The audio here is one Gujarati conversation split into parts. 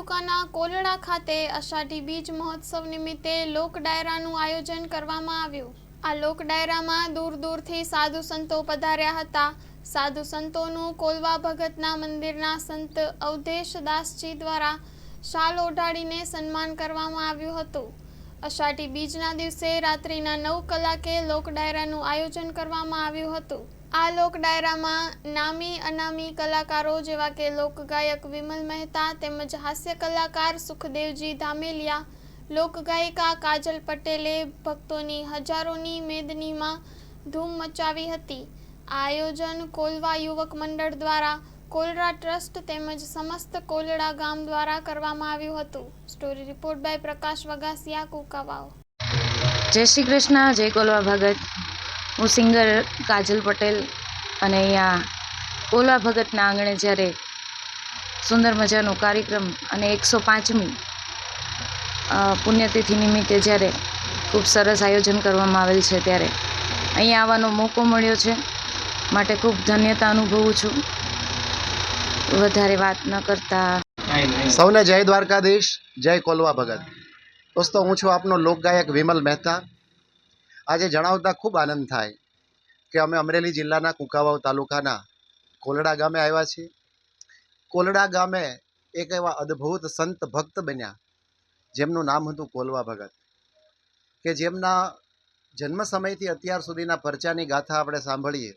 તાલુકાના કોલડા ખાતે અષાઢી બીજ મહોત્સવ નિમિત્તે લોક ડાયરાનું આયોજન કરવામાં આવ્યું. આ લોક ડાયરામાં દૂર દૂરથી સાધુ સંતો પધાર્યા હતા. સાધુ સંતોનું કોલવા ભગતના મંદિરના સંત અવધેશ દાસજી દ્વારા શાલ ઓઢાડીને સન્માન કરવામાં આવ્યું હતું. અષાઢી બીજના દિવસે રાત્રિના નવ કલાકે લોક ડાયરાનું આયોજન કરવામાં આવ્યું હતું. આ લોક ડાયરામાં નામી અનામી કલાકારો જેવા કે લોકગાયક વિમલ મહેતા તેમજ હાસ્ય કલાકાર સુખદેવજી ધામેલિયા લોકગાયિકા કાજલ પટેલે ભક્તોની હજારોની મેદનીમાં ધૂમ મચાવી હતી. આ આયોજન કોલવા યુવક મંડળ દ્વારા કોલરા ટ્રસ્ટ તેમજ સમસ્ત કોલડા ગામ દ્વારા કરવામાં આવ્યું હતું. Story report by Prakash Vagasiya કુકાવાઓ જય શ્રી કૃષ્ણ, જય કોલવા ભગત. હું સિંગર કાજલ પટેલ અને અહીંયા ઓલા ભગતના આંગણે જ્યારે સુંદર મજાનો કાર્યક્રમ અને એકસો પાંચમી પુણ્યતિથિ નિમિત્તે જ્યારે ખૂબ સરસ આયોજન કરવામાં આવેલ છે ત્યારે અહીંયા આવવાનો મોકો મળ્યો છે. માટે ખૂબ ધન્યતા અનુભવું છું. વધારે વાત ન કરતા. સૌને જય દ્વારકાધીશ, જય કોલવા ભગત. દોસ્તો, હું છું આપનો લોકગાયક વિમલ મહેતા. આજે જણાવતા ખૂબ આનંદ થાય કે અમે અમરેલી જિલ્લાના કુંકાવાવ તાલુકાના કોલડા ગામે આવ્યા છીએ. કોલડા ગામે એક એવા અદ્ભુત સંત ભક્ત બન્યા, જેમનું નામ હતું કોલવા ભગત, કે જેમના જન્મ સમયથી અત્યાર સુધીના પરચાની ગાથા આપણે સાંભળીએ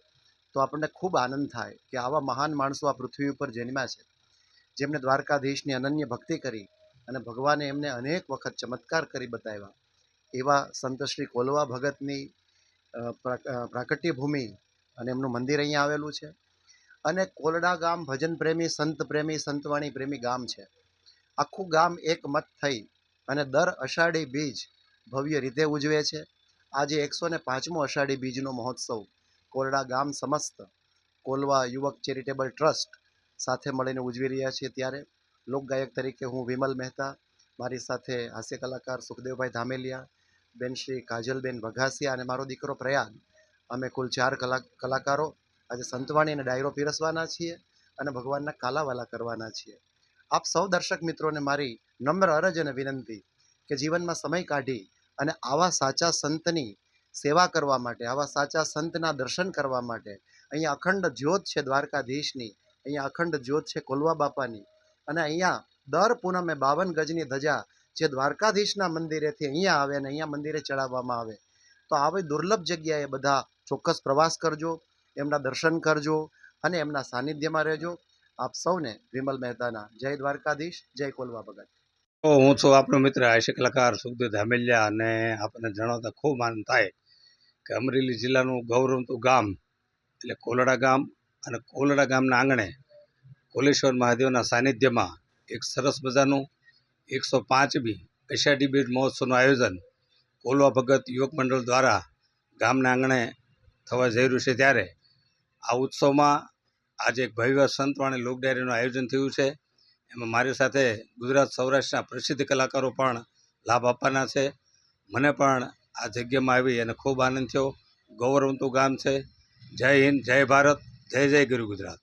તો આપણને ખૂબ આનંદ થાય કે આવા મહાન માણસો આ પૃથ્વી ઉપર જન્મ્યા છે. જેમણે દ્વારકાધીશની અનન્ય ભક્તિ કરી અને ભગવાને એમને અનેક વખત ચમત્કાર કરી બતાવ્યા. એવા સંત શ્રી કોલવા ભગતની પ્રાકટ્ય ભૂમિ અને એમનું મંદિર અહીંયા આવેલું છે. અને કોલડા ગામ ભજન પ્રેમી, સંત પ્રેમી, સંતવાણી પ્રેમી ગામ છે. આખું ગામ એક મત થઈ અને દર અષાઢી બીજ ભવ્ય રીતે ઉજવે છે. આજે એકસો ને પાંચમો અષાઢી બીજનો મહોત્સવ કોલડા ગામ સમસ્ત કોલવા યુવક ચેરિટેબલ ટ્રસ્ટ સાથે મળીને ઉજવી રહ્યા છીએ ત્યારે. લોકગાયક તરીકે હું વિમલ મહેતા, મારી સાથે હાસ્ય કલાકાર સુખદેવભાઈ ધામેલિયા બેન શ્રી કાજલબેન વઘાસિયા અને મારો દીકરો પ્રયાગ. અમે કુલ ચાર કલા કલાકારો. આજે સંતવાણી અને ડાયરો પીરસવાના છીએ અને ભગવાનના કાલાવાલા કરવાના છીએ. આપ સૌ દર્શક મિત્રોને મારી નમ્ર અરજ અને વિનંતી કે જીવનમાં સમય કાઢી અને આવા સાચા સંતની સેવા કરવા માટે, આવા સાચા સંતના દર્શન કરવા માટે, અહીંયા અખંડ જ્યોત છે દ્વારકાધીશની, અહીંયા અખંડ જ્યોત છે કોલવા બાપાની, અને અહીંયા દર પૂનમે બાવન ગજની ધજા જે દ્વારકાધીશના મંદિરેથી અહીંયા આવે અને અહીંયા મંદિરે ચડાવવામાં આવે, તો આવી દુર્લભ જગ્યાએ બધા ચોક્કસ પ્રવાસ કરજો, એમના દર્શન કરજો અને એમના સાનિધ્યમાં રહેજો. આપ સૌને વિમલ મહેતાના જય દ્વારકાધીશ, જય કોલવા ભગત. હું છું આપણો મિત્ર હાસ્ય કલાકાર સુખદેવ ધામેલિયા અને આપણને જણાવતા ખૂબ આનંદ થાય કે અમરેલી જિલ્લાનું ગૌરવતું ગામ એટલે કોલડા ગામ અને કોલડા ગામના આંગણે કોલેશ્વર મહાદેવના સાનિધ્યમાં એક સરસ મજાનું એકસો પાંચમી એશિયા ડિબેટ મહોત્સવનું આયોજન કોલવા ભગત યુવક મંડળ દ્વારા ગામના આંગણે થવા જઈ રહ્યું છે ત્યારે આ ઉત્સવમાં આજે એક ભવ્ય સંતવાણી લોક ડાયરીનું આયોજન થયું છે. એમાં મારી સાથે ગુજરાત સૌરાષ્ટ્રના પ્રસિદ્ધ કલાકારો પણ લાભ આપવાના છે. મને પણ આ જગ્યામાં આવી અને ખૂબ આનંદ થયો. ગૌરવંતું ગામ છે. જય હિન્દ, જય ભારત, જય જય ગુરુ ગુજરાત.